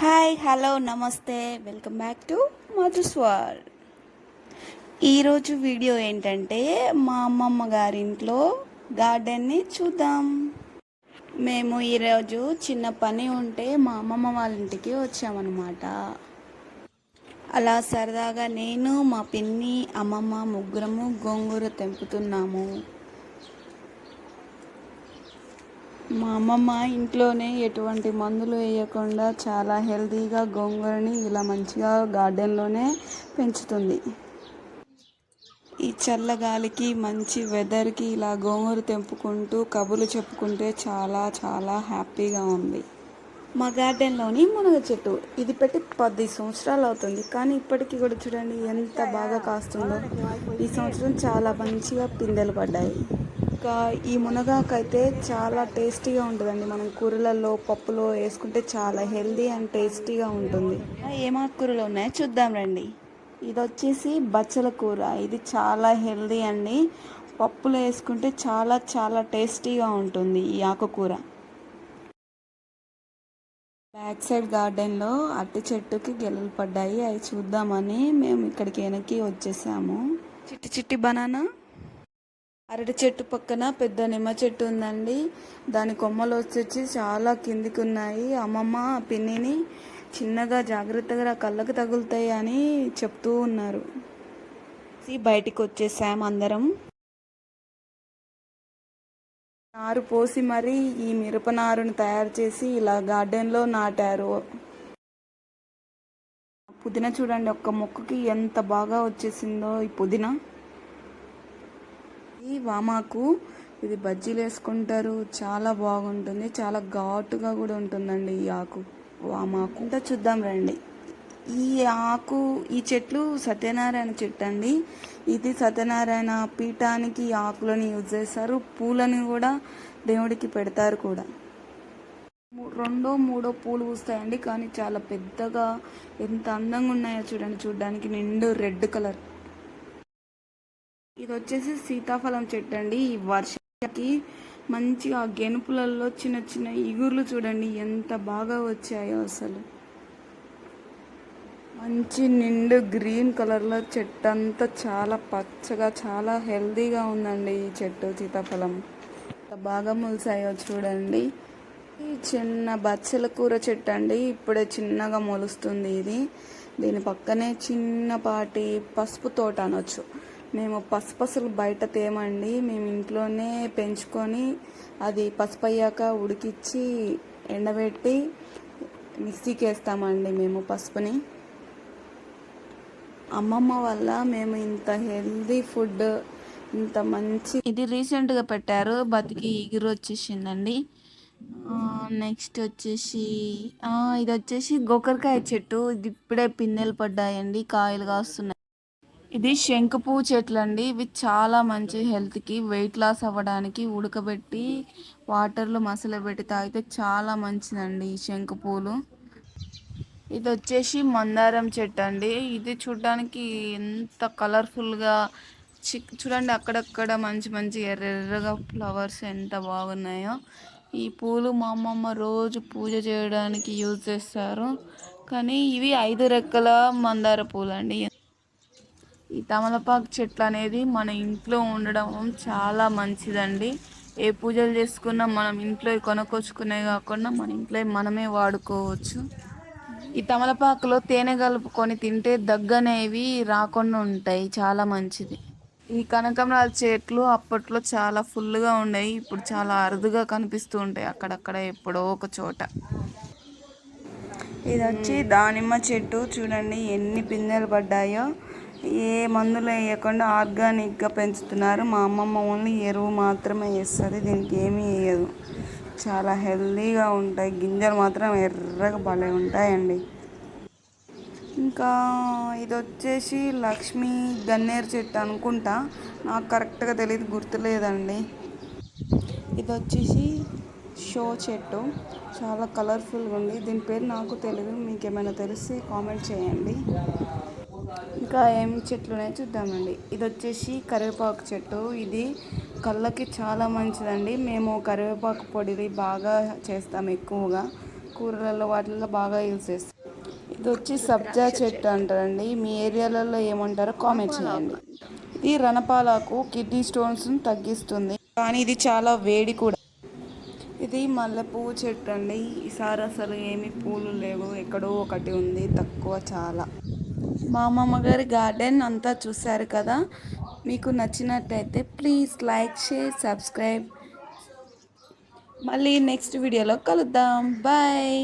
Hi hello నమస్తే. Welcome back to Madhuswar ఈరోజు video ఏంటంటే మా అమ్మమ్మ గారింట్లో గార్డెన్ని చూద్దాం. మేము ఈరోజు చిన్న పని ఉంటే మా అమ్మమ్మ వాళ్ళ ఇంటికి వచ్చామన్నమాట. అలా సరదాగా నేను మా పిన్ని అమ్మమ్మ ముగ్గురము గోంగూర తెంపుతున్నాము. మా అమ్మమ్మ ఇంట్లోనే ఎటువంటి మందులు వేయకుండా చాలా హెల్తీగా గోంగూరని ఇలా మంచిగా గార్డెన్లోనే పెంచుతుంది. ఈ చల్లగాలికి మంచి వెదర్కి ఇలా గోంగూర తెంపుకుంటూ కబులు చెప్పుకుంటే చాలా చాలా హ్యాపీగా ఉంది. మా గార్డెన్లోని మునగ చెట్టు. ఇది పెట్టి పది సంవత్సరాలు అవుతుంది. కానీ ఇప్పటికీ కూడా చూడండి ఎంత బాగా కాస్తుందో. ఈ సంవత్సరం చాలా మంచిగా పిందెలు పడ్డాయి. ఇంకా ఈ మునగాకైతే చాలా టేస్టీగా ఉంటుందండి. మనం కూరలలో పప్పులో వేసుకుంటే చాలా హెల్దీ అండ్ టేస్టీగా ఉంటుంది. ఏం ఆకుకూరలు ఉన్నాయో? చూద్దాం రండి. ఇది వచ్చేసి బచ్చల కూర. ఇది చాలా హెల్దీ అండి. పప్పులో వేసుకుంటే చాలా చాలా టేస్టీగా ఉంటుంది ఈ ఆకుకూర. బ్యాక్ సైడ్ గార్డెన్లో అట్టి చెట్టుకి గెలలు పడ్డాయి. అవి చూద్దామని మేము ఇక్కడికి వెనక్కి వచ్చేసాము. చిట్టి చిట్టి బనానా? అరటి చెట్టు పక్కన పెద్ద నిమ్మ చెట్టు ఉందండి. దాని కొమ్మలు వచ్చి చాలా కిందికి ఉన్నాయి అమ్మమ్మ పిన్నిని చిన్నగా జాగ్రత్తగా కళ్ళకు తగులుతాయి అని చెప్తూ ఉన్నారు. బయటికి వచ్చేసాం అందరం. నారు పోసి మరి ఈ మిరప నారును తయారు చేసి ఇలా గార్డెన్లో నాటారు. పుదీనా చూడండి ఒక్క మొక్కకి ఎంత బాగా వచ్చేసిందో ఈ పుదీనా. ఇది వామాకు. ఇది బజ్జీలు వేసుకుంటారు. చాలా బాగుంటుంది. చాలా ఘాటుగా కూడా ఉంటుందండి ఈ ఆకు. వామాకు. ఇంకా చూద్దాం రండి. ఈ ఆకు ఈ చెట్లు సత్యనారాయణ చెట్టు అండి. ఇది సత్యనారాయణ పీఠానికి ఈ ఆకులను యూజ్ చేస్తారు. పూలని కూడా దేవుడికి పెడతారు కూడా. రెండో మూడో పూలు పూస్తాయండి. కానీ చాలా పెద్దగా ఎంత అందంగా ఉన్నాయో చూడండి. చూడడానికి నిండు రెడ్ కలర్. ఇది వచ్చేసి సీతాఫలం చెట్టు అండి ఈ వర్షానికి మంచిగా గెనుపులలో చిన్న చిన్న ఇగుర్లు చూడండి ఎంత బాగా వచ్చాయో అసలు. మంచి నిండు గ్రీన్ కలర్లో చెట్టు అంతా చాలా పచ్చగా చాలా హెల్దీగా ఉందండి ఈ చెట్టు సీతాఫలం. ఎంత బాగా మొలిసాయో చూడండి. ఈ చిన్న బచ్చల కూర చెట్టు అండి ఇప్పుడే చిన్నగా మొలుస్తుంది ఇది. దీని పక్కనే చిన్నపాటి పసుపు తోట అనొచ్చు. మేము పసుపసులు బయట తేమండి. మేము ఇంట్లోనే పెంచుకొని అది పసుపు అయ్యాక ఉడికిచ్చి ఎండబెట్టి మిక్సీకి వేస్తామండి మేము పసుపుని. అమ్మమ్మ వల్ల మేము ఇంత హెల్దీ ఫుడ్ ఇంత మంచి ఇది రీసెంట్గా పెట్టారు. బతికి ఎగురు వచ్చేసిందండి నెక్స్ట్ వచ్చేసి ఇది వచ్చేసి గోకరకాయ చెట్టు. ఇది ఇప్పుడే పిన్నెలు పడ్డాయండి. కాయలు కాస్తున్నాయి. ఇది శంకు చెట్లు అండి ఇవి చాలా మంచి హెల్త్కి వెయిట్ లాస్ అవ్వడానికి ఉడకబెట్టి వాటర్లో పెట్టి తాగితే చాలా మంచిదండి ఈ శంకు ఇది వచ్చేసి మందారం చెట్టు అండి ఇది చూడడానికి ఎంత కలర్ఫుల్గా చిక్ చూడండి అక్కడక్కడ మంచి మంచి ఎర్రగా ఫ్లవర్స్ ఎంత బాగున్నాయో. ఈ పూలు మా అమ్మమ్మ రోజు పూజ చేయడానికి యూజ్ చేస్తారు. కానీ ఇవి ఐదు రెక్కల మందార పూలు అండి ఈ తమలపాకు చెట్లు అనేది మన ఇంట్లో ఉండడం చాలా మంచిదండి. ఏ పూజలు చేసుకున్నా మనం ఇంట్లో కొనుక్కొచ్చుకునే కాకుండా మన ఇంట్లో మనమే వాడుకోవచ్చు. ఈ తమలపాకులో తేనె కలుపుకొని తింటే దగ్గనేవి రాకుండా ఉంటాయి. చాలా మంచిది. ఈ కనకమరాల చెట్లు అప్పట్లో చాలా ఫుల్గా ఉండేవి. ఇప్పుడు చాలా అరుదుగా కనిపిస్తూ ఉంటాయి. అక్కడక్కడ ఎప్పుడో ఒక చోట. ఇది వచ్చి దానిమ్మ చెట్టు. చూడండి ఎన్ని పిందెలు పడ్డాయో. ఏ మందులు వేయకుండా ఆర్గానిక్గా పెంచుతున్నారు. మా అమ్మమ్మ ఓన్లీ ఎరువు మాత్రమే వేస్తుంది దీనికి ఏమీ వేయదు. చాలా హెల్తీగా ఉంటాయి. గింజలు మాత్రం ఎర్రగా భలే ఉంటాయండి. ఇంకా ఇది వచ్చేసి లక్ష్మీ గన్నేరు చెట్టు అనుకుంటా. నాకు కరెక్ట్గా తెలియదు గుర్తులేదండి. ఇది వచ్చేసి షో చెట్టు. చాలా కలర్ఫుల్గా ఉంది. దీని పేరు నాకు తెలియదు మీకు ఏమైనా తెలిసి కామెంట్ చేయండి. ఇంకా ఏం చెట్లు ఉన్నాయో చూద్దామండి. ఇది వచ్చేసి కరివేపాకు చెట్టు. ఇది కళ్ళకి చాలా మంచిదండి. మేము కరివేపాకు పొడిది బాగా చేస్తాం ఎక్కువగా. కూరలలో వాటిల్లో బాగా యూజ్ చేస్తాం. ఇది వచ్చి సబ్జా చెట్టు అంటారండి. మీ ఏరియాలలో ఏమంటారో కామెంట్ చేయండి. ఇది రణపాలకు కిడ్నీ స్టోన్స్ను తగ్గిస్తుంది. కానీ ఇది చాలా వేడి కూడా. ఇది మల్లెపువ్వు చెట్టు అండి. ఈసారి అసలు ఏమి పూలు లేవు. ఎక్కడో ఒకటి ఉంది. తక్కువ చాలా. మా అమ్మమ్మ గారి గార్డెన్ అంతా చూశారు కదా. మీకు నచ్చినట్టయితే ప్లీజ్ లైక్ షేర్ సబ్స్క్రైబ్. మళ్ళీ నెక్స్ట్ వీడియోలో కలుద్దాం. బాయ్.